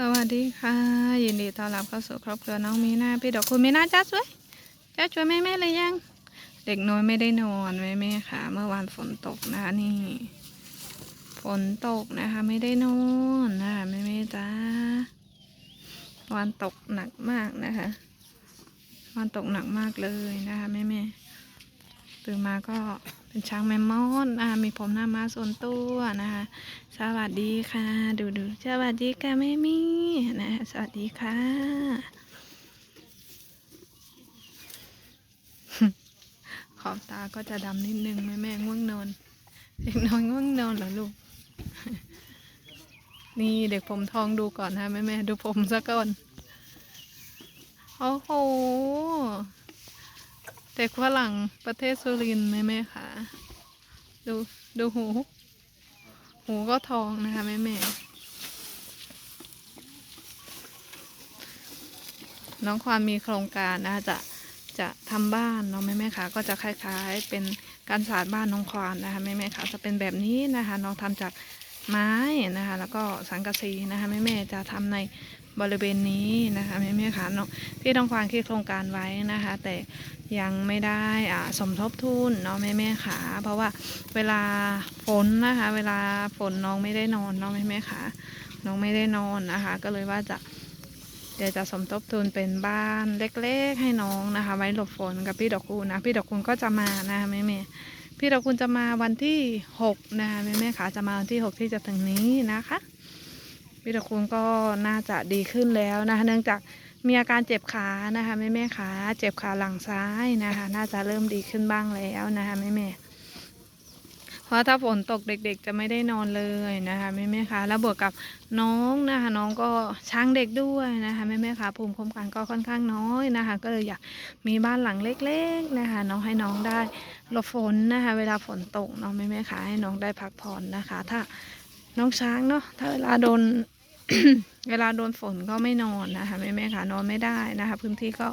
สวัสดีค่ะ ยินดีต้อนรับเข้าสู่ครอบครัวน้องมีนาพี่ดอกคุณมีนาจ้าช่วยจ้าช่วยแม่แม่เลยยัง เด็กน้อยไม่ได้นอนแม่แม่ค่ะ เมื่อวานฝนตกนะคะนี่ ฝนตกนะคะ ไม่ได้นอนนะคะแม่แม่จ้าวันตกหนักมากนะคะ วันตกหนักมากเลยนะคะแม่แม่ตื่นมาก็ เป็นช้างแมมมอนนะคะมีผมหน้าม้าส่วนตัวนะคะ สวัสดีค่ะ ดูดูสวัสดีค่ะแม่มี่นะสวัสดีค่ะขอบตาก็จะดำนิดนึงแม่แม่ง่วงนอนเด็กน้อยง่วงนอนเหรอลูก นี่เด็กผมทองดูก่อนนะแม่แม่ดูผมซะก่อน โอ้โห เด็กฝรั่งประเทศสุรินทร์แม่แม่ค่ะดูดูหู หูก็ทองนะคะแม่แม่น้องความมีโครงการนะคะจะจะทำบ้านเนาะแม่แม่ค่ะก็จะคล้ายๆ เป็นการสาดบ้านน้องควานนะคะแม่แม่ค่ะจะเป็นแบบนี้นะคะน้องทำจากไม้นะคะแล้วก็สังกะสีนะคะแม่แม่จะทำใน บริเวณนี้นะคะแม่แม่ค่ะน้องที่น้องควานคิดโครงการไว้นะคะ แต่ยังไม่ได้อ่าสมทบทุนเนาะแม่แม่ค่ะเพราะว่าเวลาฝนนะคะ เวลาฝนน้องไม่ได้นอนเน้องแม่แม่ค่ะน้องไม่ได้นอนนะคะ ก็เลยว่าจะเดี๋ยวจะสมทบทุนเป็นบ้านเล็กๆให้น้องนะคะ ไว้หลบฝนกับพี่ดอกคูณนะพี่ดอกคูณก็จะมานะคะแม่แม่พี่ดอกคูณจะมาวันที่หกนะคะแม่แม่ค่ะจะมาวันที่หกที่จะถึงนี้นะคะ พี่ดอกคูณก็น่าจะดีขึ้นแล้วนะคะ เนื่องจากมีอาการเจ็บขานะคะแม่แม่ขาเจ็บขาหลังซ้ายนะคะ น่าจะเริ่มดีขึ้นบ้างแล้วนะคะแม่แม่เพราะถ้าฝนตกเด็กๆ จะไม่ได้นอนเลยนะคะแม่แม่คะแล้วบวกกับน้องนะคะน้องก็ช้างเด็กด้วยนะคะแม่แม่คะภูมิคุ้มกันก็ค่อนข้างน้อยนะคะ ก็เลยอยากมีบ้านหลังเล็กๆนะคะน้องให้น้องได้หลบฝนนะคะ เวลาฝนตกเน้องแม่แม่คะให้น้องได้พักผ่อนนะคะ ถ้าน้องช้างเนาะถ้าเวลาโดน เวลาโดนฝนก็ไม่นอนนะคะแม่แม่คะนอนไม่ได้นะคะ พื้นที่ก็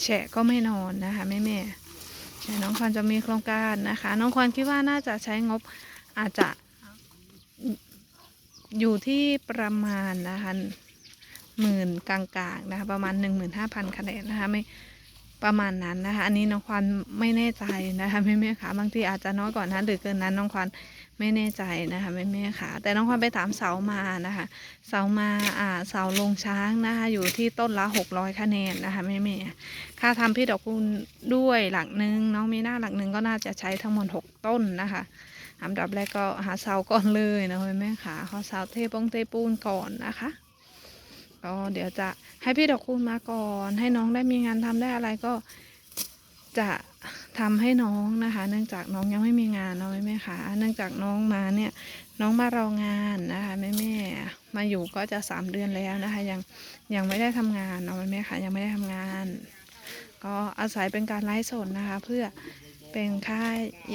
แฉะก็ไม่นอนนะคะแม่แม่แต่น้องควานจะมีโครงการนะคะ น้องควานคิดว่าน่าจะใช้งบอาจจะอยู่ที่ประมาณนะคะหมื่นกลางๆนะคะประมาณหนึ่งหมื่นห้าพันคะแนนนะคะไม่ประมาณนั้นนะคะ อันนี้น้องควานไม่แน่ใจนะคะแม่แม่ค่ะบางทีอาจจะน้อยกว่านั้นหรือเกินนั้นน้องควาน ไม่แน่ใจนะคะแม่แม่ค่ะ แต่น้องควานไปถามเสามานะคะ เสามาอ่าเสาลงช้างนะคะอยู่ที่ต้นละหกร้อยคะแนนนะคะแม่แม่ค่าทำพี่ดอกคูณด้วยหลักหนึ่งน้องมีหน้าหลักหนึ่งก็น่าจะใช้ทั้งหมดหกต้นนะคะอันดับแรกก็หาเสาก่อนเลยนะคุณแม่ค่ะขอเสาเทปงเทปูนก่อนนะคะก็เดี๋ยวจะให้พี่ดอกคูณมาก่อน ให้น้องได้มีงานทำได้อะไรก็ จะทำให้น้องนะคะ เนื่องจากน้องยังไม่มีงานเนาะแม่ค่ะเนื่องจากน้องมาเนี่ยน้องมารองานนะคะแม่แม่มาอยู่ก็จะสามเดือนแล้วนะคะ ยังยังไม่ได้ทำงานเนาะแม่แม่ค่ะยังไม่ได้ทำงาน ก็อาศัยเป็นการไลฟ์สดนะคะ เพื่อเป็นค่า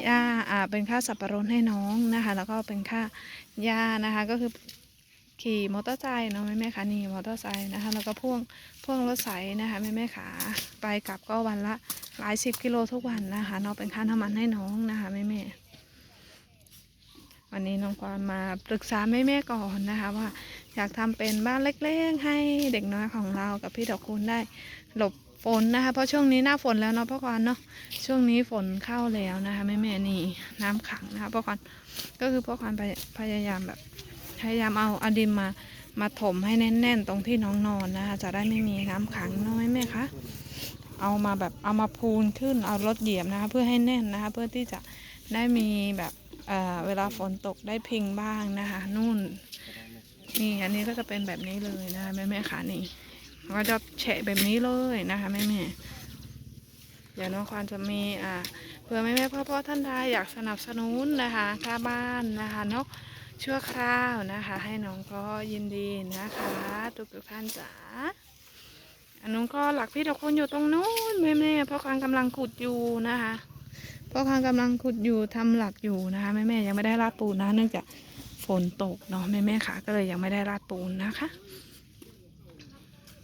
หญ้าอ่าเป็นค่าสับปะรดให้น้องนะคะ แล้วก็เป็นค่าหญ้านะคะก็คือ ขี่มอเตอร์ไซค์เนาะแม่แม่ๆค่ะนี่มอเตอร์ไซค์นะคะแล้วก็พ่วงพ่วงรถไถนะคะแม่แม่ขาไปกลับก็วันละหลายสิบกิโลทุกวันนะคะเนาะเป็นค่าน้ำมันให้น้องนะคะแม่แม่วันนี้น้องความมาปรึกษาแม่แม่ก่อนนะคะ ว่าอยากทำเป็นบ้านเล็กๆให้เด็กน้อยของเรากับพี่ดอกคูณได้หลบฝนนะคะเพราะช่วงนี้หน้าฝนแล้วเนาะพ่อควานเนาะช่วงนี้ฝนเข้าแล้วนะคะแม่แม่นี่น้ำขังนะคะพ่อควานก็คือพ่อควานพยายามแบบ พยายามเอาอดินมามาถมให้แน่น ๆ ตรงที่น้องนอนนะคะ จะได้ไม่มีน้ำขังน้อยแม่คะเอามาแบบเอามาพูนขึ้นเอารถเหยียบนะคะ เพื่อให้แน่นนะคะ เพื่อที่จะได้มีแบบเอ่อเวลาฝนตกได้พิงบ้างนะคะ นู่น นี่อันนี้ก็จะเป็นแบบนี้เลยนะคะแม่แม่ขานี่ก็จะแฉะแบบนี้เลยนะคะแม่แม่เดี๋ยวน้องควานจะมีอ่าเผื่อแม่แม่พ่อพ่อท่านใดอยากสนับสนุนนะคะค่าบ้านนะคะเนาะ ชั่วคราวนะคะ ให้น้องก็ยินดีนะคะทุกทุกท่านจ๋าอันนู้นก็หลักพี่ดอกคนอยู่ตรงนู้นแม่แม่พ่อคานกำลังขุดอยู่นะคะพ่อคานกำลังขุดอยู่ทำหลักอยู่นะคะแม่แม่ยังไม่ได้ราดปูนนะ เนื่องจากฝนตกเนาะแม่แม่ขาก็เลยยังไม่ได้ราดปูนนะคะ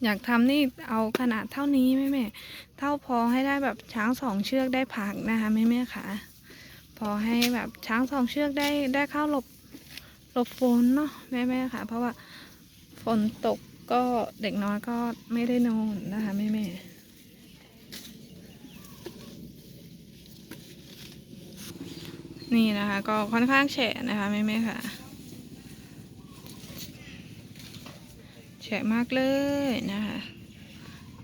อยากทำนี่เอาขนาดเท่านี้แม่แม่เท่าพอให้ได้แบบช้างสองเชือกได้ผักนะคะแม่แม่ขาพอให้แบบช้างสองเชือกได้ได้เข้าหลบ หลบฝนเนาะแม่แม่ค่ะ เพราะว่าฝนตกก็เด็กน้อยก็ไม่ได้นอนนะคะแม่แม่นี่นะคะ ก็ค่อนข้างแฉะนะคะแม่แม่ค่ะ แฉะมากเลยนะคะ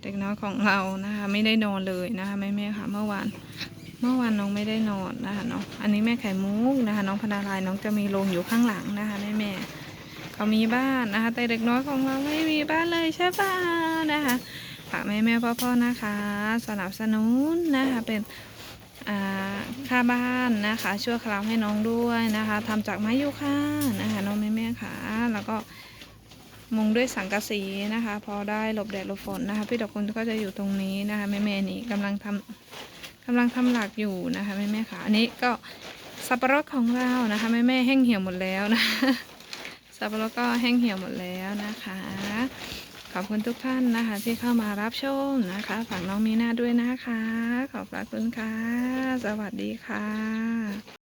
เด็กน้อยของเรานะคะ ไม่ได้นอนเลยนะคะแม่แม่ๆค่ะ เมื่อวาน เมื่อวานน้องไม่ได้นอนนะคะเนาะอันนี้แม่ไข่มุกนะคะ น้องพนาลายน้องจะมีโรงอยู่ข้างหลังนะคะแม่แม่เขามีบ้านนะคะ แต่เด็กน้อยของเราไม่มีบ้านเลยใช่ป่ะนะคะฝากแม่แม่ๆพ่อนะคะ สนับสนุนนะคะเป็นค่าบ้านนะคะช่วยคราวให้น้องด้วยนะคะทำจากไม้ยูคานะคะน้องแม่แม่ค่ะ แล้วก็มุงด้วยสังกะสีนะคะ พอได้หลบแดดหลบฝนนะคะ พี่ดอกคุณก็จะอยู่ตรงนี้นะคะแม่แม่นี่กำลังทำ กำลังทำหลักอยู่นะคะแม่แม่ค่ะ อันนี้ก็สับปะรดของเรานะคะแม่แม่แห้งเหี่ยวหมดแล้วนะสับปะรดก็แห้งเหี่ยวหมดแล้วนะคะ ขอบคุณทุกท่านนะคะ ที่เข้ามารับชมนะคะฝากน้องมีนาด้วยนะคะ ขอบพระคุณค่ะ สวัสดีค่ะ